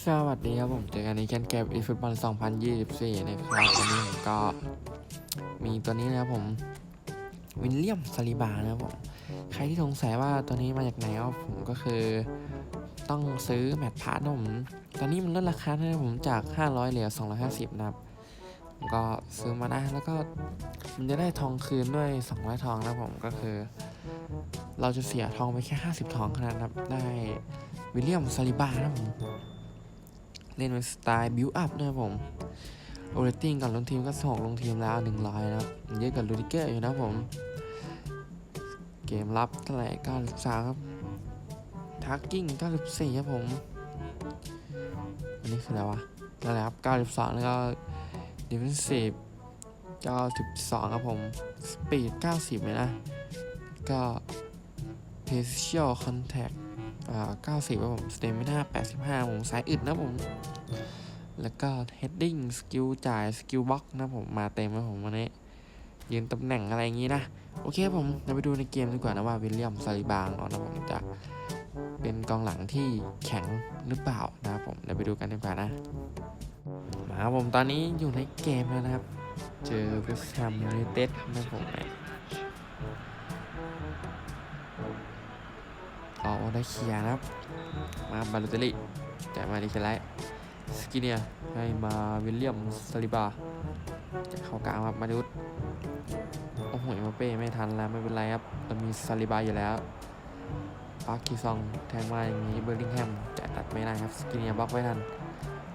สวัสดีครับผมเจอกันในแคนแกมอีฟุตบอล 2024 นะครับวันนี้ผมก็มีตัวนี้นะครับผม วินเลียมซาลิบานะครับผม ใครที่สงสัยว่าตัวนี้มาจากไหนก็ผมก็คือต้องซื้อแมตช์พาร์ทนะผมตอนนี้มันลดราคานะครับผมจาก 500 เหลือ 250 นะครับ ก็ซื้อมานะแล้วก็มันจะได้ทองคืนด้วย 200 ทองนะครับผมก็คือ เราจะเสียทองไปแค่ 50 ทองเท่านั้นนะครับได้วิลเลียมซาลิบานะผม เล่นเป็นสไตล์บิวอัพนะครับผมโอเรตติ้งก่อนลงทีมก็ส่งลงทีมแล้ว100นะครับเยอะกว่าลูดิเกอร์อยู่นะครับผม เกมรับเท่าไหร่93ครับทักกิ้ง94ครับผม อันนี้คืออะไรวะนั่นแหละครับ92แล้วก็ดิฟเฟนซีฟ92ครับผม สปีด90เลยนะ ก็เพเชียลคอนแทค อ่า90ครับผมสเตมิน่า85ผมสายอึดนะผม แล้วก็ heading สกิลจ่ายสกิลบล็อกนะผมมาเต็มนะผมวันนี้ยืนตำแหน่งอะไรอย่างนี้นะ โอเคผมเราไปดูในเกมดีกว่านะว่าวิลเลียมซาลิบางนะผมจะเป็นกองหลังที่แข็งหรือเปล่านะครับผมเราไปดูกันดีกว่านะ มาผมตอนนี้อยู่ในเกมแล้วนะครับ เจอเวสต์แฮมยูไนเต็ดนะผม เอาได้เคลียร์นะครับ มาบาลูเตลลี่จ่ายมาดิเคไลสกิเนียให้มาวิลเลียมซาลิบาจะเข้ากลางครับมาดิอุดโอ้โหมบัปเป้ไม่ทันแล้วไม่เป็นไรครับเรามีซาลิบาอยู่แล้วปาร์คิซองแทงมาอย่างนี้เบอร์ลิงแฮมจะตัดไม่ได้ครับสกิเนียบล็อกไว้ทัน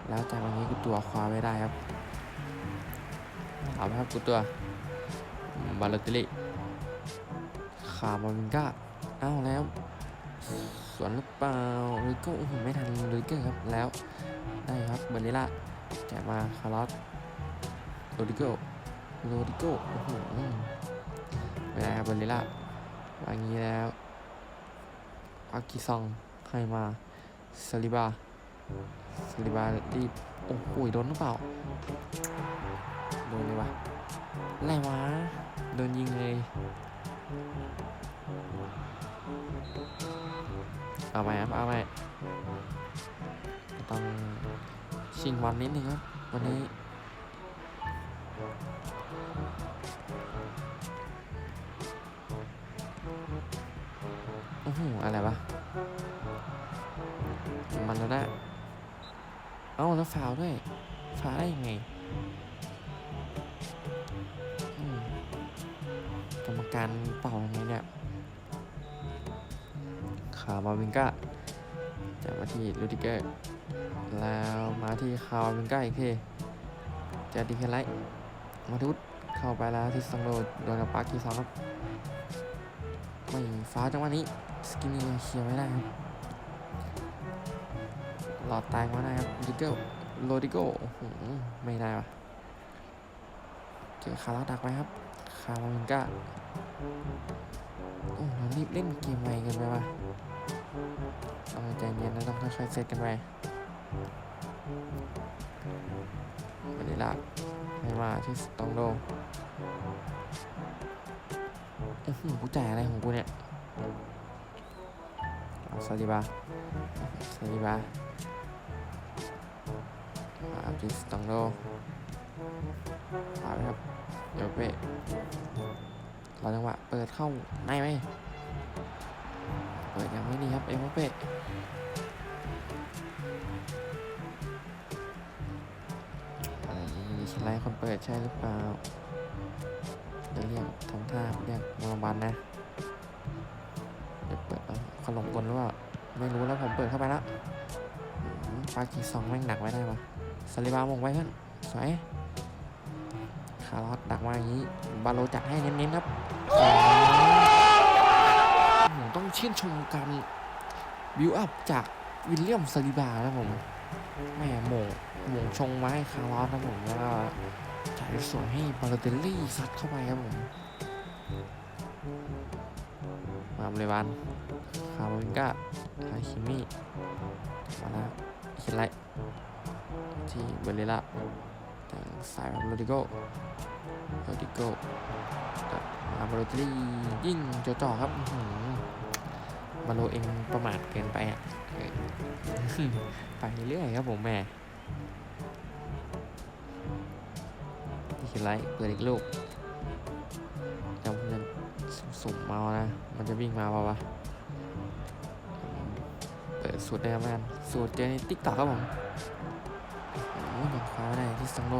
แล้วจากอย่างนี้กูตัวคว้าไว้ได้ครับเอาไปครับกูตัวบาลูเตลลี่คามาวินก้าเอ้าแล้ว สวนหรือเปล่าหรือก็ไม่ทันหรือเกิครับแล้วได้ครับเบอร์ลิล่าแจกมาคาร์ลอสโรดิโกโรดิโกโอ้โหไม่ได้ครับเบอร์ลิล่าวางงี้แล้วอากิซองให้มาซาลิบาซาลิบารีโอ้โหโดนหรือเปล่าโดนเลยวะอะไรวะโดนยิงเลย เอาไหมครับเอาไหมต้องชิงวันนิดนึงครับวันนี้โอ้โหอะไรวะมันแล้วนะเอ้าแล้วฟาวด้วยฟาวได้ยังไงกรรมการเป่ายังไงเนี่ยามาวิงกาจากมาที่ลูดิเกอร์ แล้วมาที่คาววิงกาอีกทีจะดีแค่ไรมาทุดเข้าไปแล้วที่สังโดโดนกับปาร์คีสองครับไม่ฟ้าจังหวะนี้ สกินนี่เคลียร์ไม่ได้ครับหลอดตายมาได้ครับลูดิเกอร์โรดิโกอ้โหไม่ได้วะเจอคาราดักไว้ครับคาววิงกาโอ้เรารีบเล่นเกมไวเกันไปวะ ใจเย็นนะต้องค่อยๆเซตกันไปวันนี้ละให้มาที่สตองโดอื้อหือกูจ่ายอะไรของกูเนี่ยเอาซาลิบาซาลิบามาที่สตองโดขาไปครับเดี๋ยวเป๊ะรอจังหวะเปิดเข้าในไหม ปิดยังไม่ดีครับเอ็มเป้อะไรชไลคนเปิดใช่หรือเปล่าเดี๋ยวเรียกทำท่าเรียกโรงพยาบาลนะเดี๋ยวเปิดเอาขนมกลหรือเปล่าไม่รู้แล้วผมเปิดเข้าไปแล้วปากีสองแม่งดักไว้ได้ปะสลิบามงไว้เพื่อนสวยคาร์ลอสดักมาอย่างนี้ บาโลจัดให้เน้นๆครับ ชื่นชมการบิวอัพจากวิลเลียมซาลิบานะผมแม่โหมงโหมงชงมาให้คาร์ลอสนะผมแล้วจ่ายสวยให้บาโลเตลลี่ซัดเข้าไปครับผมมาเลวันคาร์วินกาฮาคิมิมาแล้วคิดไรที่เบลเลล่าแต่งสายแบบโรดิโกโรดิโกมาบรอตลี่ยิงจ่อๆครับ มาโลเองประมาทเกินไปอะไปเรื่อยครับผมแม่นี่คือไรเปิดอีกลูกจำมันสุ่มๆมานะ มันจะวิ่งมาปล่าวะ เปิดสูตรได้ไหมกันสูตรเจอในติ๊กต็อกครับผมโอ้ยังคว้าไม่ได้ที่สังโล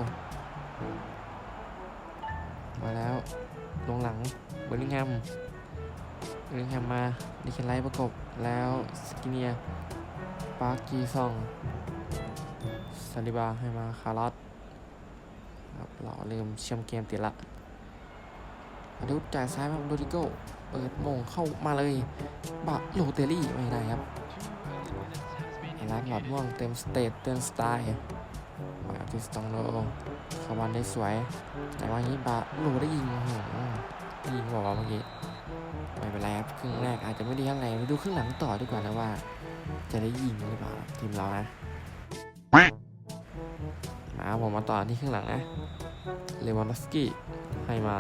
มาแล้วลงหลังเบอร์ลิงแฮม เบอร์ลิงแฮมมาดิเคนไลท์ประกบแล้วสกิเนียปาร์กีซองซาลิบาให้มาคาร์ลอสครับเราเริ่มเชื่อมเกมติดละมาดูจ่ายซ้ายมาโรดิโก้เปิดมงเข้ามาเลยบะโลเตอรี่ไม่ได้ครับเห็นแล้วหลอดม่วงเต็มสเตตเต็มสไตล์มาที่สตองโลข้าบอลได้สวย แต่ว่างี้บาโลได้ยิงโอ้โหยิงบอกว่าเมื่อกี้ ไม่เป็นไรครับครึ่งแรกอาจจะไม่ดีเท่าไหร่ไปดูครึ่งหลังต่อดีกว่านะว่า จะได้ยิงหรือเปล่าทีมเรานะมาผมมาต่อที่ครึ่งหลังนะเลวานอฟสกี้ให้มา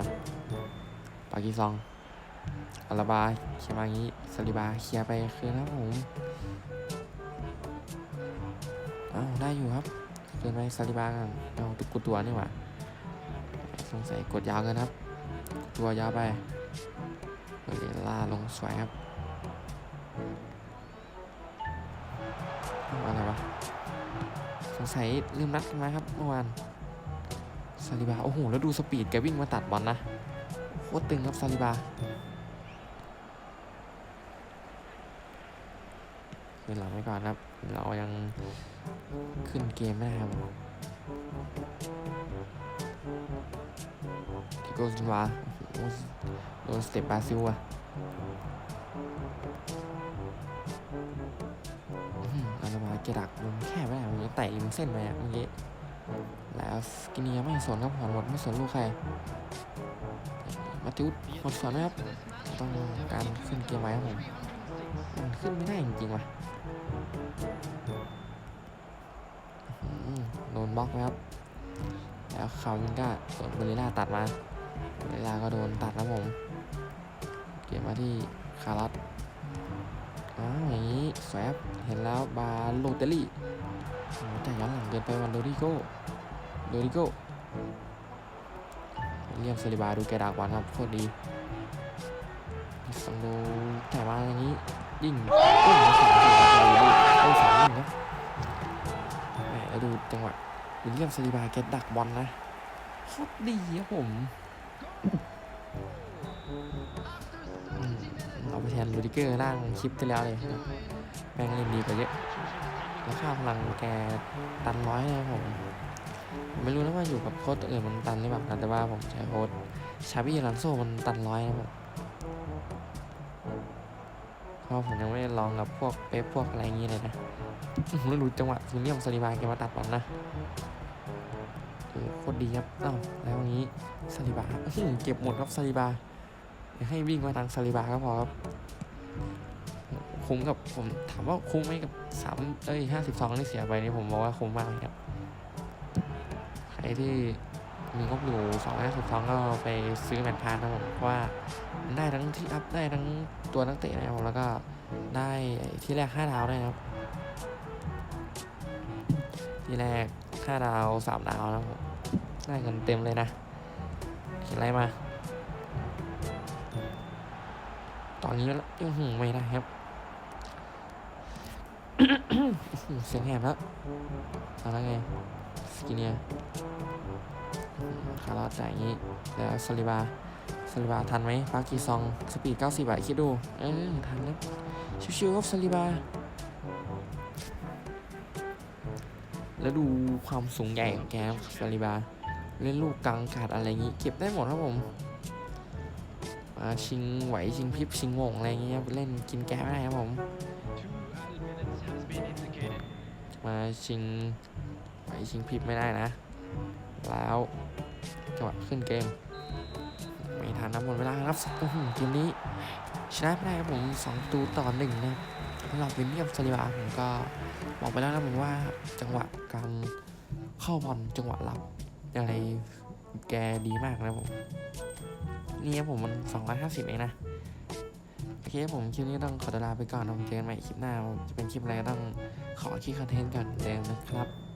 ปากีซองอาราบาเคลียร์มางนี้ซาลิบาเคลียร์ไปคืนครับผมอ้าได้อยู่ครับคืนไปซาลิบากันเอาตุกตัวนี่หว่าสงสัยกดยาวเกินครับ ตัวยาวไป เวล่าลงสวยครับเอาอะไรวะสงสัยลืมนัดกันไหมครับเมื่อวานซาลิบา โอ้โห แล้วดูสปีดแกวิ่งมาตัดบอลนะโคตรตึงครับซาลิบาขึ้นหลังไว้ก่อนครับ เรายังขึ้นเกมไม่ได้ครับ ทิโก้ซินวาโดนสเตปบราซิลอะอื้อหืออาราบาเกดักมุมแคบไม่ได้มันจะไต่ริมเส้นไปอะเมื่อกี้แล้วสกินเนียไม่สนครับหันหมดไม่สนลูกใครมาติวหมดสอนนะครับต้องการขึ้นเกมไว้ครับผมมันขึ้นไม่ได้จริงๆว่ะอื้อหือโดนบล็อกไหมครับ แล้วคาวินก็โดนเบลล่าตัดมาเวลาก็โดนตัดนะผม เก็บมาที่คารัสอ้าวอย่างนี้แสบเห็นแล้วบาโลเตลลี่แต่ย้อนหลังเกินไปวันโดริโก้โดริโก้เรียมเซริบาดูแกดักวันครับโคตรดีสังโดแต่มาอย่างนี้ยิ่งตุ้มสองสี่ครับโอ้ยสองหนึ่งครับแหมแล้วดูจังหวะ วิลเลียมเซริบาแกดักบอลนะโคตรดีครับผมอืมเอาไปแทนลูดิเกอร์ร่างคลิปที่แล้วเลยนะแม่งเล่นดีกว่าเยอะ แล้วค่าพลังแกตันน้อยนะครับผมผม ไม่รู้นะว่าอยู่กับโค้ดตัวอื่นมันตันหรือเปล่านะแต่ว่าผมใช้โค้ดชาบี้ลันโซมันตันร้อยนะครับผม เพราะผมยังไม่ได้ลองกับพวกเป๊ปพวกอะไรอย่างงี้เลยนะอื้อหือแล้วดูจังหวะซูเนียมซาลิบาแกมาตัดบอลนะโอ้โคตรดีครับเอ้าแล้วอย่างนี้ซาลิบาเก็บหมดครับซาลิบาให้วิ่งมาทางซาลิบาก็พอครับคุ้มกับผมถามว่าคุ้มไหมกับสามเอ้ยห้าสิบสองที่เสียไปนี่ผมบอกว่าคุ้มมากครับใครที่มีงบอยู่สองห้าสิบสองก็ไปซื้อแมตช์พาร์ทนะผมเพราะว่าได้ทั้งที่อัพได้ทั้ง ตัวนักเตะนะครับแล้วก็ได้ที่แรกห้าดาวด้วยนะครับที่แรกห้าดาวสามดาวนะครับได้เงินเต็มเลยนะเขียนอะไรมา ตอนนี้แล้วอื้อหือไม่ได้ครับเสียงแหบแล้วเอาแล้วไงสกินเนียคาร์ลอสจ่ายอย่างนี้แล้วซาลิบา ซาลิบาทันไหมปากีซองสปีด90บาทคิดดูเออทันนะชิวๆครับซาลิบา แล้วดูความสูงใหญ่ของแกซาลิบา เล่นลูกกลางอากาศอะไรอย่างนี้ เก็บได้หมดครับผมมาชิงไหวชิงพริบชิงวงอะไรอย่างเงี้ยเล่นกินแก้ไม่ได้ครับผม มาชิงไหวชิงพริบไม่ได้นะ แล้วจังหวะขึ้นเกม ไม่ทันนะหมดเวลารับอื้อหือเกมนี้ชนะไม่ได้ครับผมสองประตูต่อหนึ่งนะสำหรับวินเลียมซาลิบาผมก็บอกไปแล้วนะผมว่าจังหวะการเข้าบอลจังหวะรับอะไรแกดีมากนะผมนี่ครับผมมัน 250 เองนะ โอเคผมคลิปนี้ต้องขอตัวลาไปก่อนนะผมเจอกันใหม่คลิปหน้า จะเป็นคลิปอะไรก็ต้องขอคิดคอนเทนต์ก่อนเดิมนะครับ